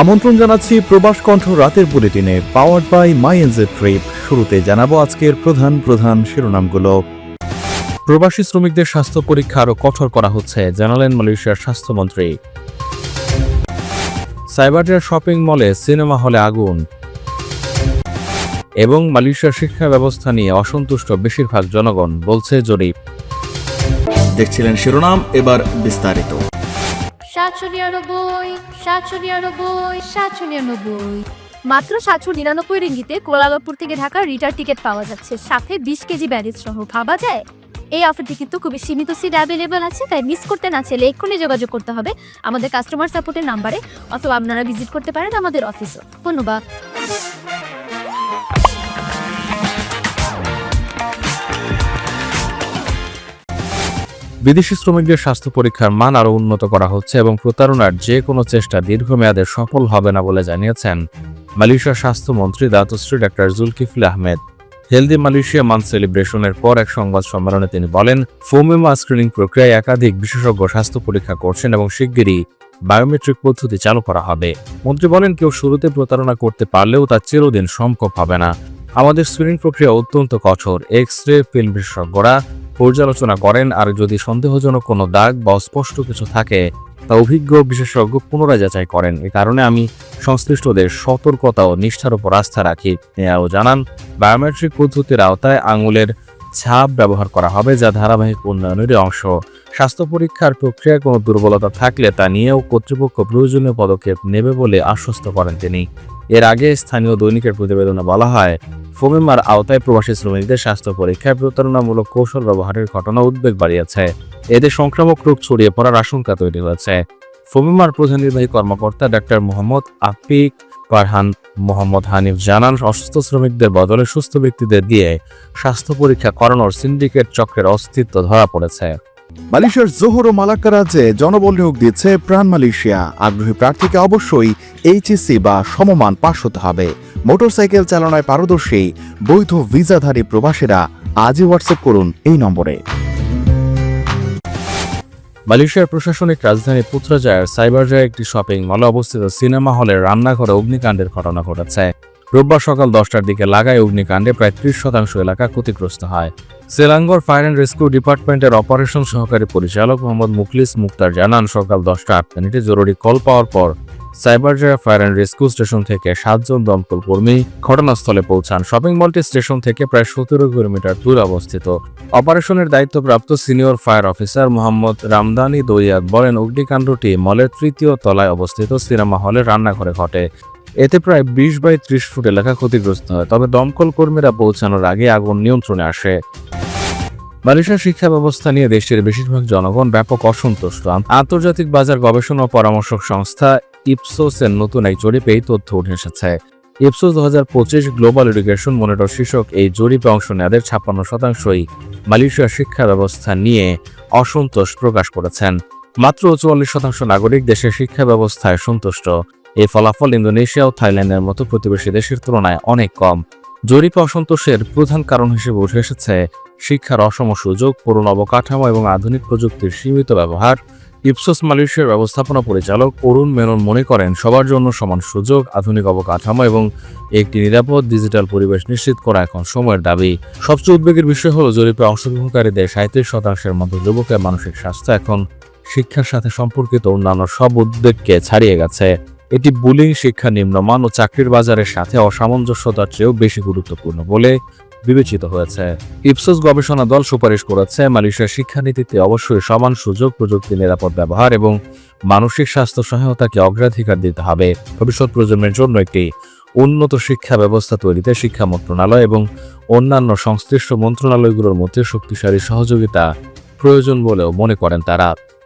আমন্ত্রণ জানাচ্ছি প্রবাস কণ্ঠ রাতের বুলেটিনে powered by my NJ trip শুরুতে জানাব আজকের প্রধান প্রধান শিরোনামগুলো। প্রবাসী শ্রমিকদের স্বাস্থ্য পরীক্ষা আরও কঠোর করা হচ্ছে, জানালেন মালয়েশিয়ার স্বাস্থ্যমন্ত্রী। সাইবারিয়ার শপিং মলে সিনেমা হলে আগুন। এবং মালয়েশিয়ার শিক্ষা ব্যবস্থা নিয়ে অসন্তুষ্ট বেশিরভাগ জনগণ, বলছে জরিপ। দেখছিলেন শিরোনাম, এবার বিস্তারিত। সাতশো নিরানব্বই সাতশো নিরানব্বই সাতশো নিরানব্বই। মাত্র সাতশো নিরানব্বই রিঙ্গিতে কোলালামপুর থেকে ঢাকার রিটার টিকিট পাওয়া যাচ্ছে। সাথে বিশ কেজি ব্যাগেজ সহ ভাবা যায়। এই অফারটি কিন্তু খুবই সীমিত সিট অ্যাভেলেবল আছে, তাই মিস করতে না চাইলে এক্ষুনি যোগাযোগ করতে হবে আমাদের কাস্টমার সাপোর্টের নাম্বারে অথবা আপনারা ভিজিট করতে পারেন আমাদের অফিসও ধন্যবাদ। বিদেশি শ্রমিকদের স্বাস্থ্য পরীক্ষার মান আরও উন্নত করা হচ্ছে এবং প্রতারণার যে কোনো চেষ্টা দীর্ঘমেয়াদে সফল হবে না বলে জানিয়েছেন মালয়েশিয়ার স্বাস্থ্যমন্ত্রী Dato' Sri doctor Dzulkefly Ahmad. Healthy Malaysia month সেলিব্রেশনের পর এক সংবাদ সম্মেলনে তিনি বলেন, ফোমেমা স্ক্রিনিং প্রক্রিয়ায় একাধিক বিশেষজ্ঞ স্বাস্থ্য পরীক্ষা করছেন এবং শিগগিরই বায়োমেট্রিক পদ্ধতি চালু করা হবে। মন্ত্রী বলেন, কেউ শুরুতে প্রতারণা করতে পারলেও তা চিরদিন সম্ভব হবে না। আমাদের স্ক্রিনিং প্রক্রিয়া অত্যন্ত কঠোর। এক্স রে ফিল্ম বিশেষজ্ঞরা পর্যালোচনা করেন আর যদি সন্দেহজনক কোনো দাগ বা অস্পষ্ট কিছু থাকে, তা অভিজ্ঞ বিশেষজ্ঞ পুনরায় যাচাই করেন। এ কারণে আমি সংশ্লিষ্টদের সতর্কতা ও নিষ্ঠার উপর আস্থা রাখি। আরও জানান, বায়োমেট্রিক পদ্ধতির আওতায় আঙুলের ছাপ ব্যবহার করা হবে যা ধারাবাহিক উন্নয়নের অংশ। স্বাস্থ্য পরীক্ষার প্রক্রিয়ায় কোনো দুর্বলতা থাকলে তা নিয়েও কর্তৃপক্ষ প্রয়োজনীয় পদক্ষেপ নেবে বলে আশ্বস্ত করেন তিনি। এর আগে স্থানীয় দৈনিকের প্রতিবেদনে বলা হয় ফোমেমার আওতায় প্রবাসী শ্রমিকদের স্বাস্থ্য পরীক্ষায় প্রতারণামূলক কৌশল ব্যবহারের ঘটনা উদ্বেগ বাড়িয়েছে। এতে সংক্রামক রোগ ছড়িয়ে পড়ার আশঙ্কা তৈরি হয়েছে। ফোমেমার প্রধান নির্বাহী কর্মকর্তা doctor Mohammad Afiq Farhan Mohammad Hanif জানান, অসুস্থ শ্রমিকদের বদলে সুস্থ ব্যক্তিদের দিয়ে স্বাস্থ্য পরীক্ষা করানোর সিন্ডিকেট চক্রের অস্তিত্ব ধরা পড়েছে। মালয়েশিয়ার জোহর ও মালাক্কা রাজ্যে জনবল নিয়োগ দিচ্ছে প্রাণ মালয়েশিয়া। আগ্রহী প্রার্থীকে অবশ্যই এইচএসসি বা সমমান পাশ হতে হবে। মোটরসাইকেল চালনায় পারদর্শী, বৈধ ভিসাধারী প্রবাসীরা আজই হোয়াটসঅ্যাপ করুন এই নম্বরে। মালয়েশিয়ার প্রশাসনিক রাজধানী পুত্রাজায়ার সাইবারজায় একটি শপিং মলে অবস্থিত সিনেমা হলের রান্নাঘরে অগ্নিকাণ্ডের ঘটনা ঘটেছে। রোববার সকাল দশটার দিকে লাগায় অগ্নিকাণ্ডে প্রায় ত্রিশ শতাংশ এলাকা ক্ষতিগ্রস্ত হয়। সেলাঙ্গর ফায়ার অ্যান্ড রেস্কিউ ডিপার্টমেন্টের অপারেশন সহকারী পরিচালক মোহাম্মদ মুখলিস মুক্তার জানান, সকাল দশটা আট মিনিটে জরুরি কল পাওয়ার পর Cyberjaya fire and rescue station থেকে সাতজন দমকল কর্মী ঘটনাস্থলে পৌঁছান। শপিং মলটি স্টেশন থেকে প্রায় সতেরো কিলোমিটার দূরে অবস্থিত। অপারেশনের দায়িত্বপ্রাপ্ত senior fire officer Mohammad Ramdani দৈয়াদ বলেন, অগ্নিকাণ্ডটি মলের তৃতীয় তলায় অবস্থিত সিনেমা হলের রান্নাঘরে ঘটে। এতে প্রায় বিশ বাই ত্রিশ ফুট এলাকা ক্ষতিগ্রস্ত হয়, তবে দমকল কর্মীরা পৌঁছানোর আগে আগুন নিয়ন্ত্রণে আসে। মালয়েশিয়ার শিক্ষা ব্যবস্থা নিয়ে দেশের বেশিরভাগ জনগণ ব্যাপক অসন্তুষ্ট। আন্তর্জাতিক বাজার গবেষণা পরামর্শক সংস্থা ইপসোসের নতুন এক জরিপে এই তথ্য উঠে এসেছে। ইপসোস দু হাজার পঁচিশ গ্লোবাল এডুকেশন মনিটর শীর্ষক এই জরিপে অংশ নেওয়াদের ছাপ্পান্ন শতাংশই মালয়েশিয়ার শিক্ষা ব্যবস্থা নিয়ে অসন্তোষ প্রকাশ করেছেন। মাত্র চুয়াল্লিশ শতাংশ নাগরিক দেশের শিক্ষা ব্যবস্থায় সন্তুষ্ট। এই ফলাফল ইন্দোনেশিয়া ও থাইল্যান্ডের মতো প্রতিবেশী দেশের তুলনায় অনেক কম। জরিপে অসন্তোষের প্রধান কারণ হিসেবে উঠে এসেছে শিক্ষার অসম সুযোগ, পুরনো অবকাঠামো এবং আধুনিক প্রযুক্তির সীমিত ব্যবহার, ইপসোস মালয়েশিয়ার ব্যবস্থাপনা পরিচালক অরুণ মেনন মনে করেন, সবার জন্য সমান সুযোগ, আধুনিক অবকাঠামো এবং একটি নিরাপদ ডিজিটাল পরিবেশ নিশ্চিত করা এখন সময়ের দাবি। সবচেয়ে উদ্বেগের বিষয় হলো, জরিপে অংশগ্রহণকারীদের সাঁত্রিশ শতাংশের মতো যুবকের মানসিক স্বাস্থ্য এখন শিক্ষার সাথে সম্পর্কিত অন্যান্য সব উদ্বেগকে ছাড়িয়ে গেছে। এটি বুলিং শিক্ষা নিম্নমান ও চাকরির বাজারের সাথে অসামঞ্জস্যতার চেয়েও বেশি গুরুত্বপূর্ণ বলে বিবেচিত হয়েছে। ইপসোস গবেষণা দল সুপারিশ করেছে, মালয়েশিয়ার শিক্ষানীতিতে অবশ্যই সমান সুযোগ, প্রযুক্তি, নিরাপদ ব্যবহার এবং মানসিক স্বাস্থ্য সহায়তাকে অগ্রাধিকার দিতে হবে। ভবিষ্যৎ প্রজন্মের জন্য একটি উন্নত শিক্ষা ব্যবস্থা তৈরিতে শিক্ষা মন্ত্রণালয় এবং অন্যান্য সংশ্লিষ্ট মন্ত্রণালয়গুলোর মধ্যে শক্তিশালী সহযোগিতা প্রয়োজন বলেও মনে করেন তারা।